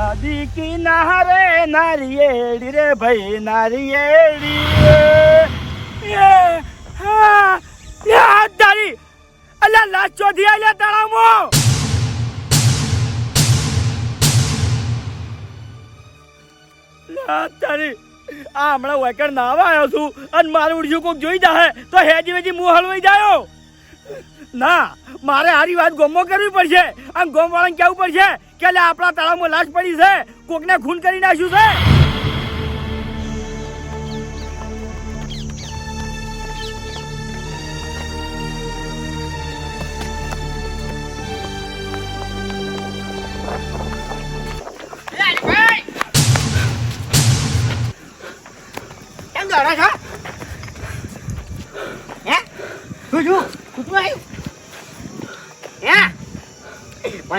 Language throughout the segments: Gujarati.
નદી કિનારે નારિયેળી રે ભાઈ નારિયેળી હાથ ધારી અલ્યા લાશ ચોથી આલ્યા તળાવમાં તારી આ હમણાં વેકડ નાવા આવ્યો છું અને મારું ઉડ્યું કોક જોઈ જાય તો હેજી વેજી મું હલવાઈ જાયો ના, મારે હારી વાત ગોમો કરવી પડશે. આમ ગોમ વાળાને કહેવું પડશે કે આપણા તળાવમાં લાશ પડી છે. કોકને ખૂન કરી નાખ્યું છે.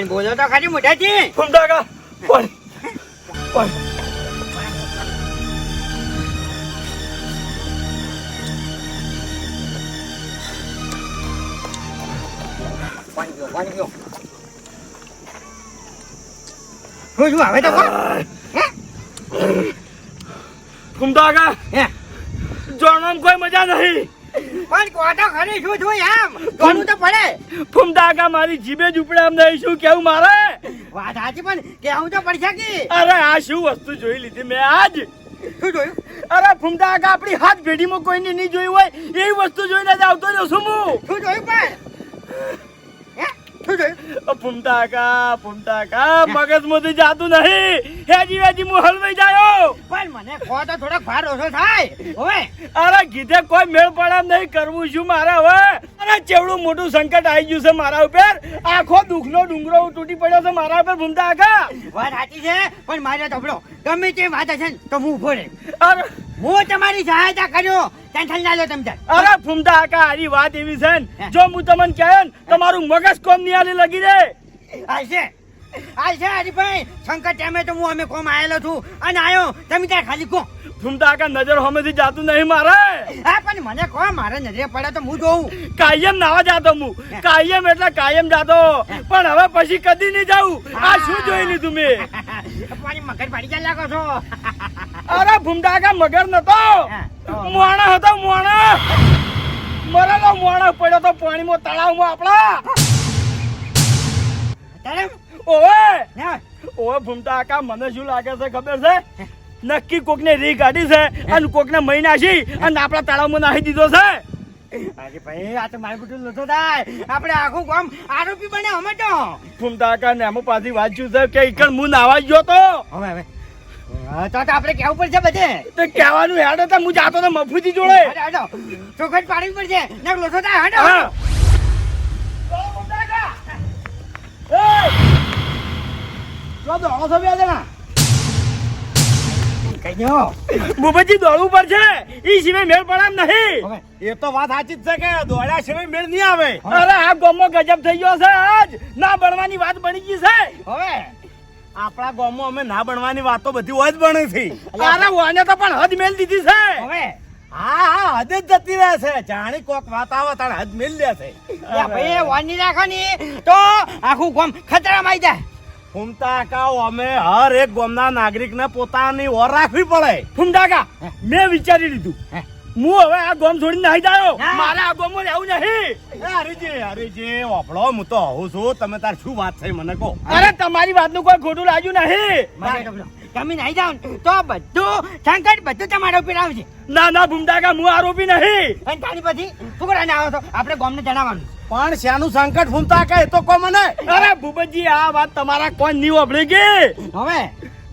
પણ બોલો તો ખરી મોઢાથી ફૂમતા કા પણ પણ પાણી પીઓ પાણી પીઓ શું છું હવે તો કહો હે ફૂમતા કા હે જોવામાં કોઈ મજા નહીં પણ કોટો ખરી શું છું એમ? કોનું તો પડે. ફૂમતા મારી જીભે જ ઉપડે એમ નહીં શું કેવું મારે? વાત સાચી પણ કેવું તો પડશે કે? અરે આ શું વસ્તુ જોઈ લીધી મેં આજ? શું જોયું? અરે ફૂમતા આપણી હાથ પેઢીમાં કોઈને નહીં જોયું હોય એવી વસ્તુ જોઈને જ આવતો છું હું. શું જોયું પણ? હે શું જોયું ઓ ફૂમતા કા ફૂમતા કા મગજમાંથી જાતું નહીં. હેજી વેજી હું હલવાઈ જાયો. પણ મને કહો તો થોડોક ભાર ઓછો થાય. હવે. અરે કીધે કોઈ મેળ નહીં. કરવું શું મારે હવે? અરે ચેવડું મોટું સંકટ આવી ગયું છે મારા ઉપર. આખો દુઃખનો ડુંગરો તૂટી પડ્યો છે મારા ઉપર ભૂમતા આખા વાત સાચી છે પણ મારે તબડો ગમે તે વાત ને તો હું ઊભો રહે. અરે હું તમારી સહાયતા કર્યો ટેન્શન ના લો તમે અરે ફૂમતા આકા આરી વાત એવી છે ને. જો હું તમને કહે તમારું મગજ કોમ આલી લગી રે હાલશે હાલશે હરીભાઈ શંકર ટાઈમે તો હું અમે કોમ આવેલો છું. અને આવ્યો તમે ત્યાં ખાલી કહો ફૂમતા આકા નજર હમેથી જાતું નહીં મારે. હા પણ મને કહો મારે નજરે પડે તો હું જોઉં. કાયમ નાવા જાતો હું. કાયમ એટલે કાયમ જાતો. પણ હવે પછી કદી નહીં જાઉં. આ શું જોઈ લીધું મેં? પાણી મગર પાડી ચાલ લાગો છો? અરે ભૂમડાકા મગર નતો. મોણા હતો મોણા મરેલો મોણા પડ્યો તો પાણીમાં તળાવમાં આપણા. તારે ઓવે! ઓવે ભૂમતા આકા મને શું લાગે છે ખબર છે? નક્કી કોકને રી કાઢી છે અને કોકને મહી નાખી અને આપણા તળાવમાં નાખી દીધો છે. ભાઈ આ તો મારું બધું લતો થાય. આપણે આખું ગામ આરોપી બને અમે તો. ફૂમતા ને પાછી વાંચ્યું છે? કે ઈકણ હું નાવા ગયો તો. હવે હવે. તો તો આપણે કેવું પડશે બધે. તો કહેવાનું હેડો તો હું જાતો તો મફુજી જોડે. હટો. ચોખટ પાડવી પડશે. ને લોસો થાય હટો હા. ઓ, એ! જો દોડો છો બે જણા. કઈ દોડવું પડશે. ઈ સિવાય મેળ પડે નહીં. એ તો વાત સાચી જ છે કે દોડ્યા સિવાય મેળ નહીં આવે. અરે આ ગામમાં ગજબ થઈ ગયો છે આજ. ના બનવાની વાત બની ગઈ છે. હવે આપણા ગામમાં અમે ના બનવાની વાતો બધી હોય જ બને છે અરે તો પણ હદ મેલ દીધી છે. હવે હા હા હદ જ જતી રહે છે. જાણી કોક વાત આવે તાણે હદ મેલ લે છે. ભાઈ વાની રાખો ની તો આખું ગામ ખતરામાં આવી જાય. ફૂમતા અમે હર એક ગામના નાગરિકને પોતાની ઓર રાખવી પડે. ફૂમડાકા મેં વિચારી લીધું. હે. હવે આ ગામ છોડીને નાહી જાયો. મારે આ ગામમાં રહેવું નહીં. હરીજી હરીજી ઓફળો હું તો આવું છું. તમે તાર શું વાત છે મને કહો. અરે તમારી વાતનું કોઈ ખોટું લાગ્યું નહીં. તમે નહીં જાઓ તો બધું સંકટ બધું તમારા ઉપર આવશે. ના ના ભૂમડાકા હું આરોપી નહીં. અને તારી પછી છોકરાને આવો તો આપણે ગામને જણાવવાનું પણ શાનું સંકટ ફૂમતા કે તો કહો મને? અરે ભૂપતજી આ વાત તમારા કોણ નહીં વાપરી ગઈ? હવે?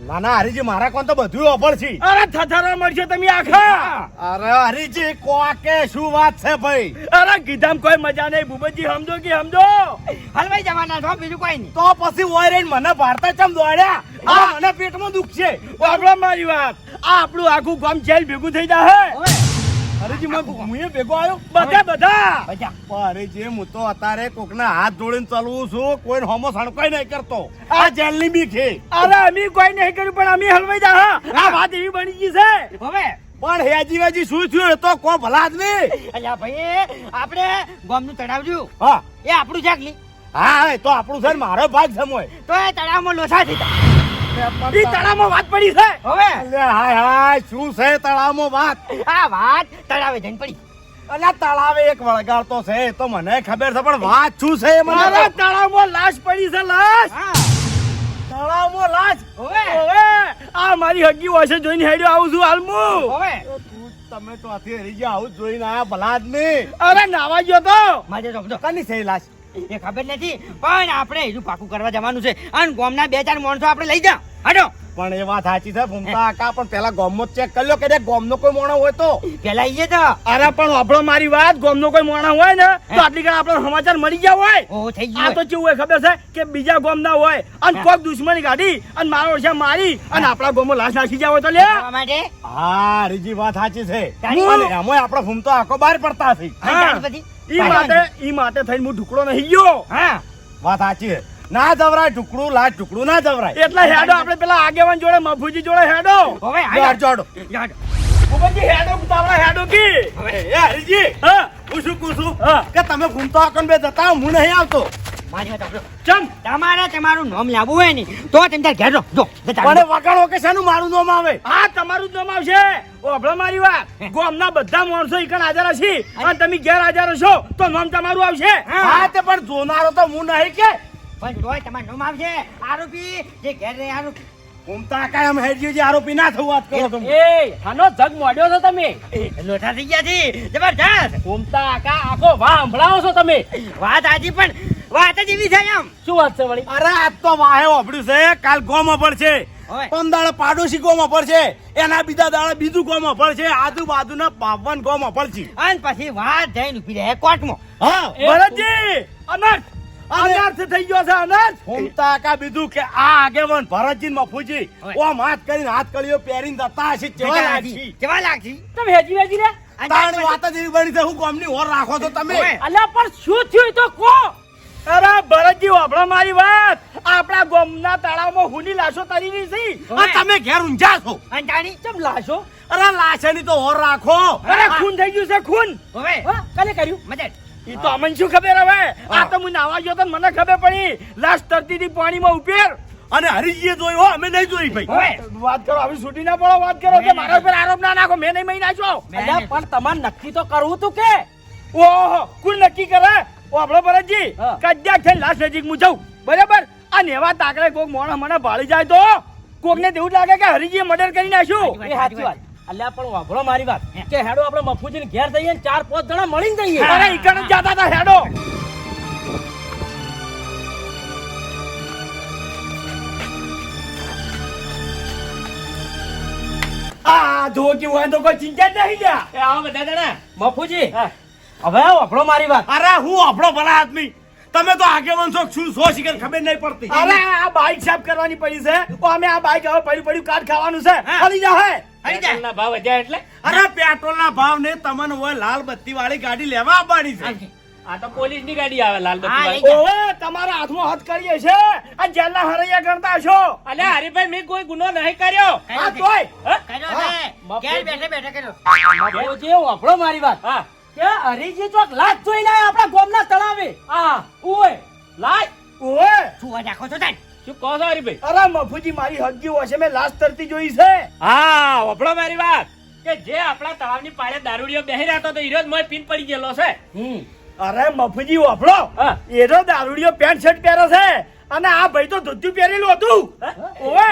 ના ના હરીજી મારા કોણ તો બધું ઓફળ છે. અરે થથારો મળશે તમે આખા. અરે હરીજી કોકે શું વાત છે ભાઈ? અરે કીધામ કોઈ મજા નહીં ભૂપતજી સમજો કે સમજો. હલવાઈ જવાના છો બીજું કોઈ નહીં. તો પછી ઓય રહીને મને ભારતા ચમ દોડ્યા? આ મને પેટમાં દુખ છે. વાપરો મારી વાત. આ આપણું આખું ગામ જેલ ભેગું થઈ જાય મને ભેગો આવ્યો બધા બધા! અરે જે હું તો અત્યારે કોકના હાથ જોડીને ચાલવું છું કોઈ હોમો સણકોય નહીં કરતો. આ જેલની બી છે. અરે અમે કોઈ નહીં કર્યું પણ અમે હલવાઈ જા હા. આ વાત એવી બની ગઈ છે. હવે. પણ હેજી વેજી શું થયું? તો કો ભલા આદમી અલ્યા ભાઈ આપણે ગામનું તળાવજું હા. એ આપણું છે હા તો આપણું છે ને મારો ભાગ છે તો એ તળાવમાં લોસા થઈ જાય ઈ તળાવમાં વાત પડી છે હવે હાય હાય શું છે તળાવમાં વાત આ વાત તળાવે જઈને પડી અલ્યા તળાવે એક વળગાડતો છે એ તો મને ખબર છે પણ વાત શું છે મને મારા તળાવમાં લાશ પડી છે લાશ હા તળાવમાં લાશ હવે આ મારી હગી વાસે જોઈને હેડ્યો આવું છું હાલમું હવે તમે તો આથી હરી ગયા આવું જોઈને આયા ભલા જ નહીં અરે નાવા ગયો તો મારે તો કની છે લાશ એ ખબર નથી? પણ આપણે હજુ પાકું કરવા જવાનું છે. અને ગામના બે ચાર માણસો આપણે લઈ જાઓ. હટો પણ એ વાત સાચી છે ભૂમતા આકા પણ પેલા ગોમમાં ચેક કરી લો કે રે ગોમનો કોઈ મોણો હોય તો. પેલા ઈએ તો અરે પણ આપણો મારી વાત ગોમનો કોઈ મોણો હોય ને તો આટલી ઘણા આપણો સમાચાર મળી ગયા હોય. ઓ થઈ આ તો કેવું હોય ખબર છે કે બીજા ગોમ ના હોય અને કોક દુશ્મની કાઢી અને મારો ઓછા મારી અને આપણા ગોમો લાશ નાખી ગયા હોય તો લે. માટે? હા રીજી વાત સાચી છે. એમાંય આપણો ભૂમતો આખો બહાર પડતા છે ઈ માટે ઈ માટે થઈને હું ઢુકડો નહીં ગયો. હા. વાત સાચી છે. ના જવરાય ઢુકડું લાશ ઢુકડું ના જવરાય. એટલા હેડો આપણે પેલા આગેવાન જોડે મફુજી જોડે હેડો. હવે જોડ, જોડો ઉપરજી હેડો તાવડા હેડો કી? એ હરીજી હા. હું શું કહું છું? હા. કે તમે ઘૂમતો આકન બે જતા હું નહીં આવતો. તમારે તમારું નામ લાવવું હોય ને તો તમે તાર ઘેર. જો જતા વગાડો કે શાનું મારું નામ આવે? આ તમારું નામ આવશે. ઓભળો મારી વાત. ગોમના બધા માણસો ઈકણ હાજર હશે. અને તમે ઘેર હાજર હશો તો નામ તમારું આવશે. હા તે પણ જોનારો તો હું નહીં કે. પણ તોય તમારું નામ આવશે આરોપી જે ઘેર રહે આરોપી ભૂમતા આકા હેડજી આરોપી ના થવું વાત કરો તમે. એ આનો જગ મોડ્યો છો તમે. લોઠા થઈ ગયા છે જબરજસ્ત. ઘૂમતા આકા આખો વાહ સંભળાવો છો તમે. વાત આજી પણ વાત જ એવી છે એમ. શું વાત છે વળી? અરે આજ તો વાહે વાપર્યું છે કાલ ગોમાં પડશે. હવે પંદાળ પાડોશી ગોમાં પડશે એના બીજા દાડા બીજું ગોમાં પડશે આજુબાજુના બાવન ગોમાં પડશે. અને પછી વાત જઈને ઊભી રહે કોર્ટમાં. હા ભરતજી! અનર્થ! અનર્થ થઈ ગયો છે અનર્થ! ફૂમતા કા બીજું કે આ આગેવાન ભરતજી માં મફુજી. ઓમ હાથ કરીને હાથ કળીઓ પહેરીને જતા હશે કેવા લાગી? કેવા લાગી? તમે હેજી વેજી રે તાણી વાત જ એવી બની છે હું કોમની ઓર રાખો તો તમે? અલ્યા પણ શું થયું તો કો અરે ભરતજી ઓભળો મારી વાત. આપણા ગોમના તળાવમાં હુની લાશો તરી રહી છે. તમે ઘેર ઊંઝા છો? અંજાણી ચમ લાશો? અરે લાશની તો ઓર રાખો. અરે ખૂન થઈ ગયું છે ખૂન. હવે કલે કર્યું? મદદ. ઈ તો અમને શું ખબર હવે? આ તો હું નાવા ગયો તો મને ખબર પડી. લાસ્ટ તરતી હતી પાણીમાં ઉપેર અને હરીજીએ જોઈ હો અમે નહીં જોઈ ભાઈ. વાત કરો આવી છૂટી ના પડો વાત કરો કે મારા ઉપર આરોપ ના નાખો મેં નહીં મહી નાખ્યો અલ્યા પણ તમારે નક્કી તો કરવું તું કે? ઓહો કુલ નક્કી કરે? ઓભળો ભરતજી હા. કદાચ લાસ્ટ લાશ નજીક હું જાઉં. બરાબર? આ નેવા તાકડે કોક મોણ મને ભાળી જાય તો કોકને તેવું જ લાગે કે હરીજીએ મર્ડર કરી નાખ્યું. એ સાચી વાત. અલ્યા પણ વાભળો મારી વાત. કે હેડો આપણે મફુજીને ઘેર જઈએ ને ચાર પાંચ જણા મળીને જઈએ. અરે ઈકણ જાતા હતા હેડો. આ જો કે હોય તો કોઈ ચિંતા જ નહીં લ્યા. એ આવો બધા જણા. મફુજી હવે વાભળો મારી વાત. અરે હું આપણો ભલા આદમી. તમે તો આગેવાન છો શું સો શિકર ખબર નહીં પડતી. અરે આ બાઈક સાફ કરવાની પડી છે. અમે આ બાઈક હવે પડ્યું પડ્યું કાઢ ખાવાનું છે. હલી જા હે. પેટ્રોલના ભાવ વધ્યા એટલે? અરે પેટ્રોલના ભાવ ને તમને હોય લાલ બત્તી વાળી ગાડી લેવા આવવાની છે. આ તો પોલીસની ગાડી આવે લાલ બત્તી વાળી. ઓવે તમારા હાથમાં હાથ કરીએ છે. આ જેલના હરૈયા ગણતા છો. અલ્યા હરીભાઈ મેં કોઈ ગુનો નહીં કર્યો. આ તોય. કર્યો છે. બેઠે બેઠે કર્યો મફુજી વાભળો મારી વાત. હા. કે હરીજી ચોક લાજ જોઈને આયા આપણા ગોમના તળાવે. હા. ઓય લાજ? શું છો તાન શું કહો છો હરીભાઈ અરે મફુજી મારી હગી હશે છે મેં લાસ્ટ તરતી જોઈ છે. હા વપડો મારી વાત. કે જે આપણા તળાવની પાળે દારૂડિયો બેહી રહ્યો તો હીરો જ મોય પીન પડી ગયેલો છે. અરે મફુજી વપડો હા. એનો દારૂડિયો પેન્ટ શર્ટ પહેરે છે. અને આ ભાઈ તો ધોતિયું પહેરેલું હતું. હા? ઓવે.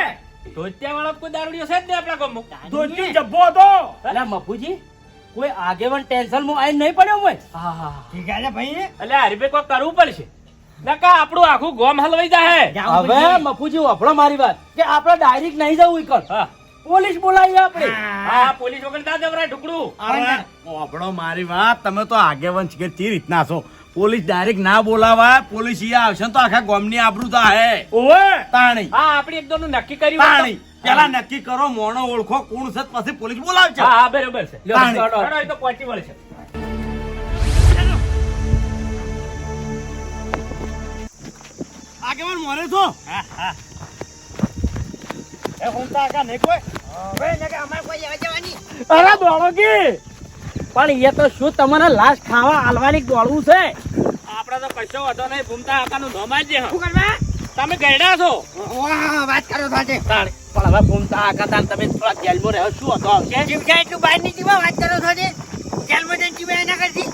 ધોતિયા વાળો કોઈ દારૂડિયો છે જ નહીં આપણા ગામમાં. ધોતિયું જબ્બો હતો. અરે મફુજી કોઈ આગેવાન ટેન્શનમાં આઈ નહીં પડ્યો મોય ઠીક છે ભાઈ. એટલે હરીભાઈ કોઈ કરવું પડશે? નકા આપણું આખું ગોમ હલવાઈ જાય હવે મફુજી વફળો મારી વાત. કે આપણે ડાયરેક્ટ નહીં જવું ઈકણ. પોલીસ બોલાવી આપણે. હા. પોલીસ વગર ના જવરાય ઢુકડું. વફળો મારી વાત તમે તો આગેવાન છે ચી રીતના છો? પોલીસ ડાયરેક્ટ ના બોલાવાય પોલીસ અહીંયા આવશે તો આખા ગોમની આબરૂ હે ઓવે! તાણી. હા આપણે એકદમ નક્કી કર્યું તાણી. પેલા નક્કી કરો મોણો ઓળખો કોણ છે પછી પોલીસ બોલાવશે હા બરોબર છે. એ તો પહોંચી વળશે. આગેવાન મોરે છો? એ હોમતા કા નહીં કોઈ? હવે નકર કોઈ અરે દોડો કી! પણ એ તો શું તમને લાશ ખાવા હાલવાની દોડવું છે? આપણે તો કશો વાંધો નહીં ભૂમતા આકાનું નોમ જ શું કરવા? તમે ગયડા છો? વાત કરો છો આજે. પણ હવે ભૂમતા આકા તાણ તમે થોડા જેલમાં રહ્યો શું હતો કે જીવ જાય એટલું બહાર નહીં જીવા વાત કરો છો આજે. જેલમાં જઈને જીવા એના કરતી.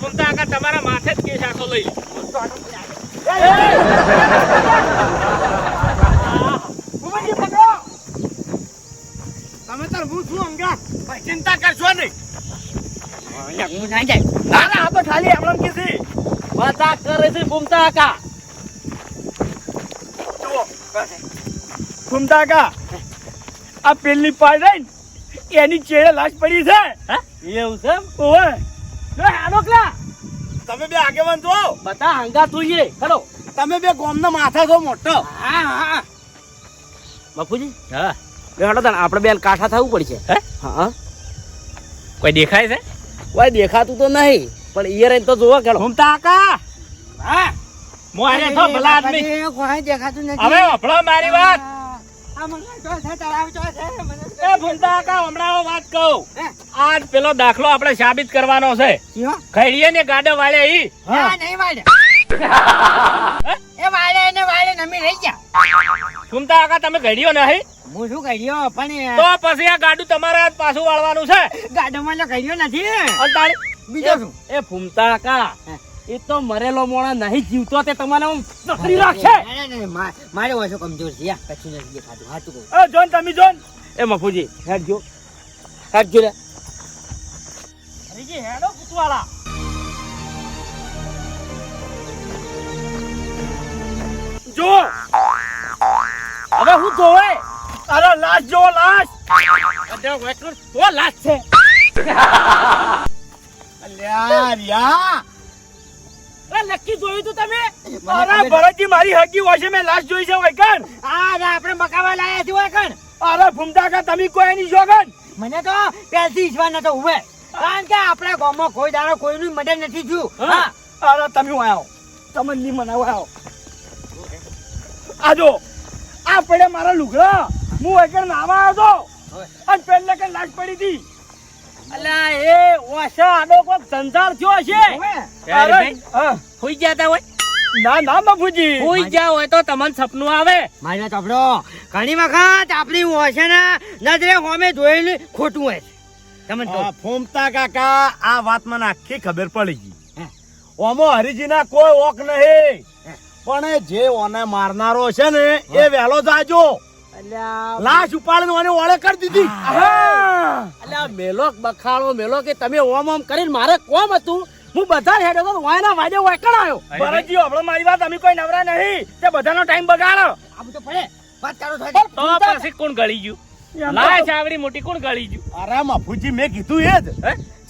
ભૂમતા આકા તમારા માથે જ કેસ આખો લઈ તમે તાર હું છું અંગા? ભાઈ ચિંતા કરશો નહીં. હું ના જાય. ના ના આ તો ખાલી એમણે કીધી મજાક કરે છે ઘૂમતા આખા જુઓ ઘૂમતા કા આ પેલી પાડ રહી એની ચેડે લાશ પડી છે. એવું છે? ઓવે. લે, હાલો કલા. તમે બે આગેવાન છો? બધા હંગા જોઈએ. ખરો. તમે બે ગોમના માથા છો મોટો. હા, હા. બાપુજી? હા. બેડો તને આપણે બેન કાઠા થવું પડશે. હે? હા કોઈ દેખાય છે? કોઈ દેખાતું તો નહીં પણ ઈયર તો જોવો કે ઘૂમતા આકા હા. મોરે તો ભલા આદમી. કોઈ દેખાતું નથી. હવે વફળો મારી વાત. વાત કહું. આજ પેલો દાખલો આપણે સાબિત કરવાનો છે. ખૈડીએ ને ગાડો વાળે ઈ. નહીં વાળે. એ વાળે ને વાળે નમી રહી ગયા. ભૂમતા આકા તમે ઘડ્યો નહીં? હું શું કર્યો પણ તો પછી આ ગાડું તમારા પાછું વાળવાનું છે. ગાડોમાં તો કર્યો નથી. બીજો શું? એ આકા હે. એ તો મરેલો મોણા નહીં જીવતો તે તમારે પકડી રાખશે. ના, ના, ના, મા- મારે ઓછો કમજોર છે. યા, કશું નથી દેખાતું. હાચું કહું. એ જોન તમે જોન. એ મફુજી હેડજો. હેડજો રે હરીજી હેડો કુતવાળા. જો. હવે હું જોવે અરે લાશ જો લાશ. તો લાશ છે. અલ્યા રિયા. એ નક્કી જોયું તું તમે? અરે ભરતજી મારી હકી હોય છે મેં લાશ જોઈ છે વૈકણ આ રા, આપણે મકાવા લાયા છીએ કણ અરે ભૂમતા કા તમે કોઈ એની જોગન મને તો પેલથી ઈશ્વર નતો ઉભે કારણ કે આપણા ગામમાં કોઈ દાડો કોઈની મદદ નથી થયું. હા. હા. અરે તમે હું આવો. તમે ની મનાવો આવો. આ જો આ પડે મારા લુગડા. હું વૈકણ નાવા આવ્યો હવે. તો અને પહેલે કે લાશ પડી હતી. અલ્યા એ ઓછા આડો કોક સંસાર થયો છે. હવે, અરે હા. હુઈ જતા હોય? ના ના બાપુજી. હુઈ ગયા હોય તો તમને સપનું આવે. મારે ચોપડો ઘણી વખત આપણી હોય નજરે હોમે જોયેલું ખોટું હોય તમને કહું. ફોમતા કાકા આ વાત મને આખી ખબર પડી ગઈ. ઓમો હરિજીના કોઈ ઓક નહીં. પણ જે ઓને મારનારો છે ને એ વહેલો જાજો. લાશ ઉપાડીને ઓને ઓળે કરી દીધી. હા. અલ્યા મેલો બખાડો મેલો કે તમે ઓમ ઓમ કરીને મારે કોમ હતું. હું બધા હેડો તો વાયના વાજે વાયકણ આવ્યો. ભરતજી હમણાં મારી વાત અમે કોઈ નવરા નહીં. તે બધાનો ટાઈમ બગાડો. આ બધું પડે. વાત ચાલુ થાય. તો પછી કોણ ગળી ગયું? લાશ આવડી મોટી કોણ ગળી ગયું? અરે મફુજી મેં કીધું એ જ.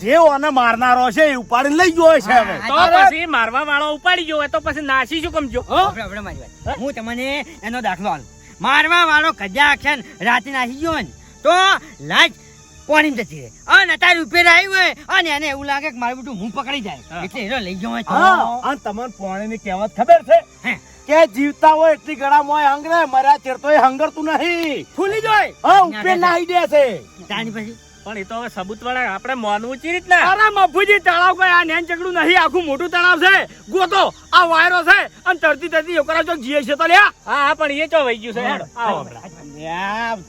જે ઓને મારનારો છે એ ઉપાડીને લઈ ગયો છે હવે. તો. પછી મારવા વાળો ઉપાડી ગયો હોય તો પછી નાસી શું કમજો આપણે- આપણે મારી વાત. હું તમને એનો દાખલો આલું મારવા વાળો કજા આખ્યાન ને રાતે નાસી ગયો ને તો લાજ પોણી જતી રહે. અને અત્યારે ઉપર આવ્યું હોય અને એને એવું લાગે કે મારું બધું હું પકડી જાય. એટલે એનો લઈ ગયો હોય અને તમને પોણીની કહેવત ખબર છે? કે જીવતા હોય એટલી ગળા મોય હંગરે મર્યા ચેર તો એ હંગરતું નહીં. ફૂલી જોય. હા ઉપર નાહી દે છે. તાની પછી? પણ એ તો હવે સબૂત વાળા આપણે માનવું ચી રીતના? અરે મફુજી તળાવ કોઈ આ નેન ચકડું નહીં આખું મોટું તળાવ છે. ગોતો આ વાયરો છે. અને તરતી તરતી છોકરા ચોક જીએ છે તો લ્યા. હા હા પણ એ ચો વહી ગયું છે આવો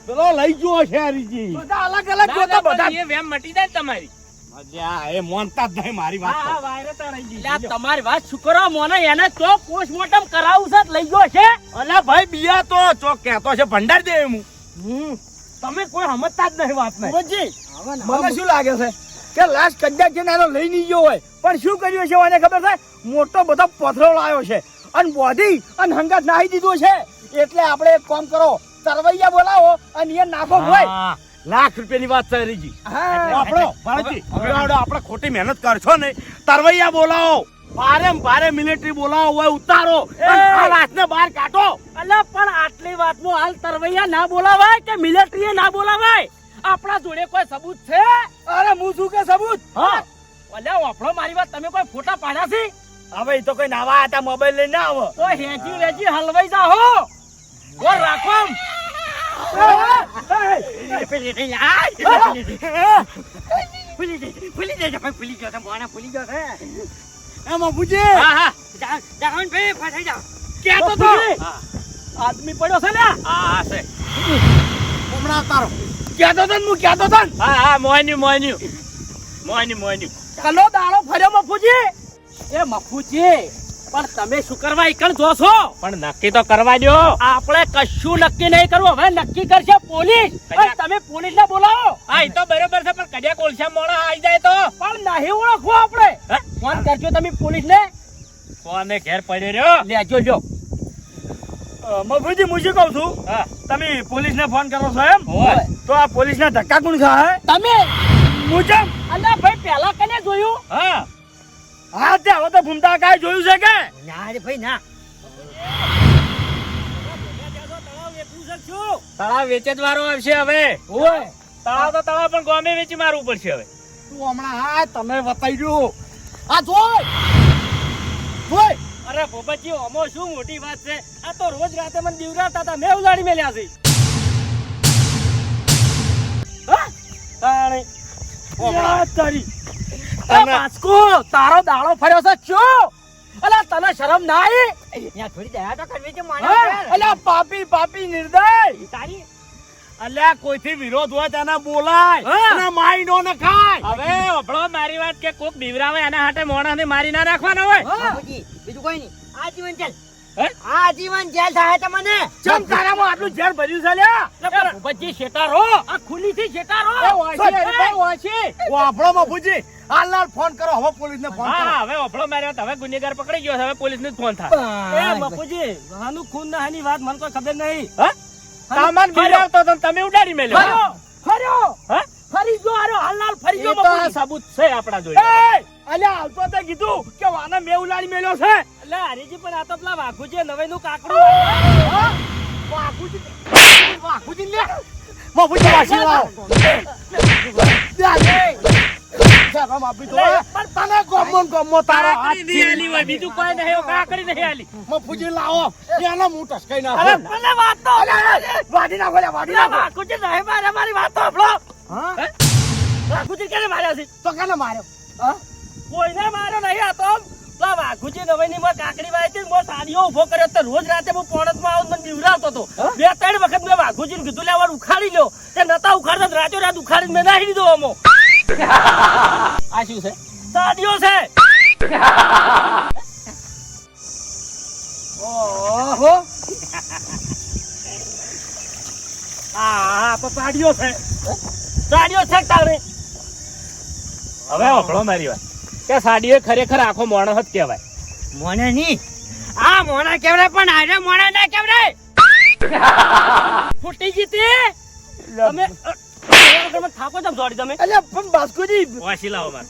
પેલો લઈ ગયો છે હરીજી. બધા અલગ અલગ ગોતો બધા. એ વેમ મટી જાય તમારી. એ મોનતા જ નહીં મારી વાત તો. તમારી વાત મોને એને તો પોસ્ટમોર્ટમ કરાવું છે લઈ ગયો છે. અલ્યા ભાઈ બિયા તો ચોક કહેતો છે ભંડાર દે હું. તમે કોઈ સમજતા જ નહીં વાત ભૂપતજી, મને શું લાગે છે કે લાશ કદાચ છે એનો લઈ નહીં ગયો હોય? પણ શું કર્યું છે મને ખબર છે? મોટો બધો પથરો લાવ્યો છે અને બોધી અને હંગાત નાહી દીધો છે. એટલે આપણે એક કામ કરો તરવૈયા બોલાવો અને એ નાખો હોય લાખ રૂપિયાની વાત થઈ રહી હા. આપણો ભારતજી આપણે ખોટી મહેનત કરશો ને તરવૈયા બોલાવો. ભારે ભારે મિલિટરી બોલાવો હોય ઉતારો. આ ને બહાર કાઢો. અલ્યા પણ આટલી વાતમાં હાલ તરવૈયા ના બોલાવાય કે મિલિટરીએ ના બોલાવાય? આપણા જોડે કોઈ સબૂત છે? અરે હું શું કે સબૂત? હા. અલ્યા વાપરો મારી વાત. તમે કોઈ ફોટા પાડ્યા છે? હવે એ તો કોઈ નાવા હતા મોબાઈલ લઈને આવો. તો હેજી વેજી હલવાઈ જાહો. ઓ રાખો. ભૂલી ભૂલી ભાઈ ભૂલી ગયો છે મોણા ભૂલી ગયો છે એમાં હા. હા જા- ભાઈ ફસાઈ કહેતો તો આદમી પડ્યો છે ને હા હા છે. હમણાં તારો. કહેતો તો ને હું કહેતો હા હા મોન્યું મોન્યું મોન્યું મોન્યું કલો દાડો ફર્યો મફુજી. એ મફુજી પણ તમે શું કરવા ઈકણ જો છો? પણ નક્કી તો કરવા દો આપણે કશું નક્કી નહીં કરવું. હવે નક્કી કરશે પોલીસ. પણ તમે પોલીસ ને બોલાવો. હા એ તો બરોબર છે પણ કડિયા કોલસા મોણા આવી જાય તો. પણ નહીં ઓળખવો આપણે. ફોન કરજો તમે પોલીસ ને કોને ઘેર પડ્યો રહ્યો. લેજો જો મફુજી મુજી કહું છું? તમે પોલીસ ને ફોન કરો છો એમ? હોય. તો આ પોલીસ ના ધક્કા કોણ ખાય? તમે? મુજબ અલ્યા ભાઈ પેલા કને જોયું? હા. હા તે હવે તો ભૂમતા કાંઈ જોયું છે કે? ના રે ભાઈ ના. તળાવ વેચે જ વારો આવશે હવે. ઓય તળાવ તો તળાવ પણ ગોમે વેચી મારવું પડશે હવે. તું હમણાં હા તમે બતાવી દો આ જોઈ જોઈ અરે ભોપતજી ઓમો શું મોટી વાત છે? આ તો રોજ રાતે મને દીવરાતા હતા મેં ઉલાડી મેલ્યા છે. તારી. એ તમે- બાસ્કો, તારો દાડો ફર્યો છે શું? અલા તને શરમ ના આવી અહીંયા થોડી દયા તો કરવી છે મને અલા પાપી પાપી નિર્દય. તારી. અલ્યા કોઈથી વિરોધ હોય તેને બોલાય. હા. અને માઈ નો ખાય. હવે ઓભળો મારી વાત કે કોક બીવરાવે એના હાટે મોણા ને મારી ના રાખવાના હોય. બીજું કોઈ નહીં. આજીવન જેલ હે? આજીવન જેલ થાય તમને ચમ તારામાં આટલું ઝેર ભર્યું છે લ્યા? ભૂપતજી શેતારો આ ખુલ્લીથી શેતારો એ વાંચી, અરે ભાઈ વાંચી. હાલ હાલ ફોન કરો હવે પોલીસ ને ફોન હા હવે વાપડો માર્યો હવે ગુનેગાર પકડી ગયો હવે પોલીસ ને ફોન થાય. એ બાપુજી હાનું ખૂન ના હાની વાત મને તો ખબર નહીં. હા? સામાન હતો તમે ઉડાડી મેલ્યો. ફર્યો ફર્યો. હા? ફરી ગયો આરો હાલ હાલ ફરી ગયો તો સાબુત છે આપડા જોડે. અલ્યા તો તે કીધું કે વાના મે ઉલાડી મેલ્યો છે. એટલે હરીજી પણ આ તો પેલા વાઘુજી નવે નું કાકડું વાઘુજી વાઘુજી લે! બાપુજી વાસી લાવ બીજું કોઈ નહીં કાકડી નહીં આલી મફુજી લાવો. એને હું ટસકાઈ તો વાડી નાખો વાડી નાખો. મારે મારી વાત તો આપણો હા? વાઘુજી કેને માર્યા છે? તો કેને માર્યો? હા? કોઈને માર્યો નહીં આ તો. પેલા વાઘુજી નવે ની માં કાકડી વાય છે મોર સાડીઓ ઊભો કર્યો તો રોજ રાતે હું પોણતમાં આવું મને બીવરાવતો હતો બે ત્રણ વખત મેં વાઘુજી કીધું લેવા ઉખાડી લ્યો. તે નતા ઉખાડતા રાતો રાત ઉખાડીને મેં નાખી દીધો અમો આ શું છે? સાડીઓ છે. ઓહો. આ તો સાડીઓ છે. તારે? હવે ઓભળો મારી વાત. કે સાડીઓ ખરેખર આખો માણસ જ કહેવાય. મોને નહીં. આ મોણા કેવડે પણ આને મોણા ના કેવડે ફૂટી જીતી તમે તમે થાકો છો જોડી તમે? અલ્યા પણ બાસ્કોજી વાસી લાવો માર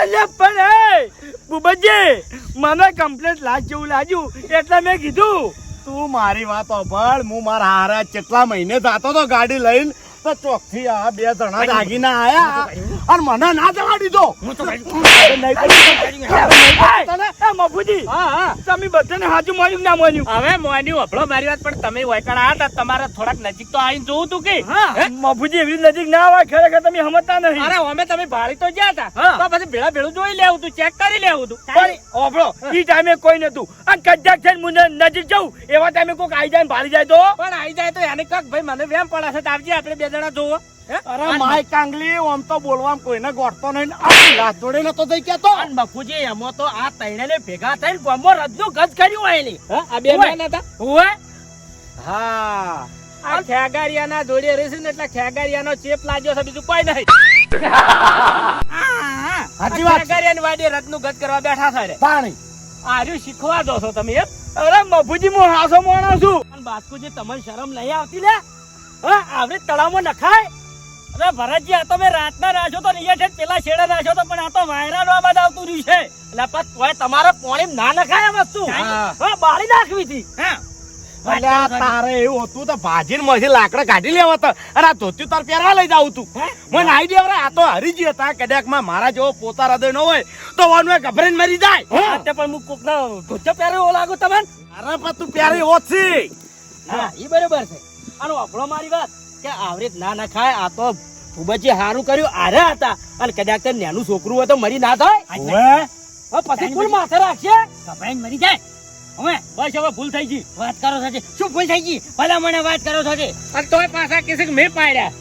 અલ્યા પણ એ બુબજી મને કમ્પ્લેટ લાજ જેવું લાગ્યું એટલે મેં કીધું. તું મારી વાત અભળ હું મારા હારા કેટલા મહિને જાતો તો ગાડી લઈને તો ચોકથી આ બે જણા જાગીને આયા. અને મને ના જવા દીધો. તને એ મફુજી હા હા. તમે બધાને હાજુ માન્યું ના માન્યું હવે મોન્યું ઓભળો મારી વાત પણ તમે વૈકણ હતા તમારે થોડાક નજીક તો આવીને જોવું તું કે? હે? એવી નજીક ના આવે ખરેખર તમે સમજતા નહીં. અરે અમે તમે ભાડી તો ગયા હતા. તો પછી ભેળા ભેળું જોઈ લેવું તું ચેક કરી લેવું તું. પણ ઓભળો ઈ ટાઈમે કોઈ નતું. આ કજાક થઈને મુને નજીક જવું એવા ટાઈમે કોઈક આઈ જાય ને ભાળી જાય તો? પણ આવી જાય તો એને કક ભાઈ મને વેમ પડાશે છે. તો આપણે બે જણા જોવો? અરે માય કાંગલી આમ તો બોલવામાં કોઈને ગોઠતો નહીં. ને જોડે નતો થઈ કેતો અને એમાં તો આ તૈણેને ભેગા થઈને ગોમો રજનું ગજ કર્યું હોયની આ બે ઓય. હતા? ઓવે હા. આ ખેગારિયાના જોડે રહેશે ને એટલે ખેગારિયાનો ચેપ લાગ્યો છે બીજું કોઈ નહીં. સાચી વાત. ખેગારિયાની વાડીએ રથનું ગત કરવા બેઠા છે રે પાણી. આર્યું શીખવા દો છો તમે એમ? અરે મફુજી હું હાસો માણસ છું. અને બાસ્કુજી તમને શરમ નહીં આવતી લે? હા? આવડે તળાવમાં નખાય? અરે ભરતજી આ તો મેં રાતના રાખ્યો તો નહીં છે પેલા છેડે રાખ્યો તો પણ આ તો વાયરાનો અવાજ આવતું રહ્યું છે. એટલે પણ તોય તમારે પોણી ના નખાય વસ્તુ. હા. બાળી નાખવી હતી. હા. અલ્યા તારે એવું હતું તો ભાજીને મજી લાકડા કાઢી લેવા તો અને આ ધોતી તાર પહેરવા લઈ જાવ તું. મને આઈ દે આ તો હરીજી હતા કદાચમાં મારા જેવો પોતા હૃદય ન હોય તો વનવે ગભરાઈને મરી જાય. તે પણ હું કોકના ધોચો પહેરે એવો લાગુ તમને? અરે પણ તું પ્યારે એવો છે હા એ બરોબર છે. આનો આપણો મારી વાત. કે આવરીત ના ના ખાય. આ તો ખૂબ જ સારું કર્યું. આરે હતા. અને કદાચ તે નાનું છોકરું હોય તો મરી ના થાય. પછી ફૂલ માથે રાખશે ગભરાઈને મરી જાય. હવે. બસ હવે ભૂલ થઈ ગઈ. વાત કરો છો શું ભૂલ થઈ ગઈ? ભલા મને વાત કરો છો છે. અને તોય પાછા કેસે મેં પાડ્યા.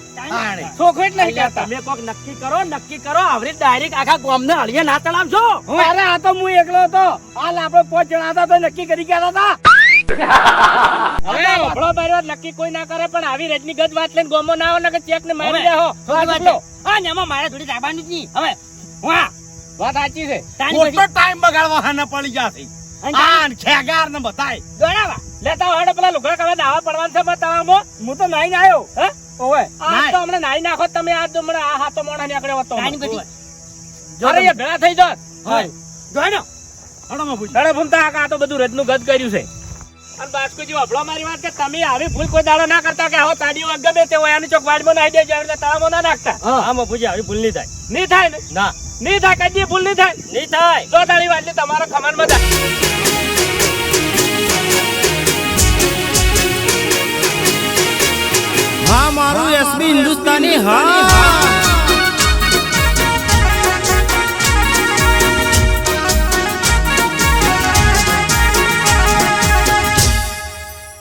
જ નહીં કરતા તમે કોક નક્કી કરો નક્કી કરો. આવરી ડાયરેક્ટ આખા ગામને હળીએ ના તળાવશો. અરે આ તો હું એકલો હતો. હાલ આપણે પોચ જણા હતા તો નક્કી કરી ગયા હતા. હવે વફળો બાર્યો નક્કી કોઈ ના કરે પણ આવી રજની ગજ વાત લઈને ગોમો ના આવો ને ચેક ને મારી છે. હા, ને એમાં મારે થોડી દાબાનું જ નહીં. હવે, વાહ, વાત સાચી છે. મોટો ટાઈમ બગાડવા હાને પડી જશે અને આન ખેગાર ને બતાય દોડાવા. લેતા હોય પેલા લુગડા કલર દાવા પડવાનું છે બતાવવામાં હું તો નાઈ આવ્યો હે? ઓવે આ તો હમણાં નાઈ નાખો તમે આ તો હમણાં આ હાથો મોણા નીકળ્યો હતો પછી અરે એ ભેળા થઈ જાત હા. દોડો. હડો ભૂમતા આ તો બધું રજનું ગદ કર્યું છે. અને બાસ્કુજી વફળો મારી વાત કે તમે આવી ભૂલ કોઈ દાડો ના કરતા કે આવો તાડીઓ ગમે તે હોય ચોક વાડમાં નાખી દેજો રીતે તળાવમાં ના નાખતા. હા. બાપુજી આવી ભૂલ નહીં થાય. નહીં થાય ને? ના. નહીં થાય કદી ભૂલ નહીં થાય. નહીં થાય. તો તાળી વાટલી તમારો ખમાનમાં થાય હા મારું એસબી હિન્દુસ્તાની હા.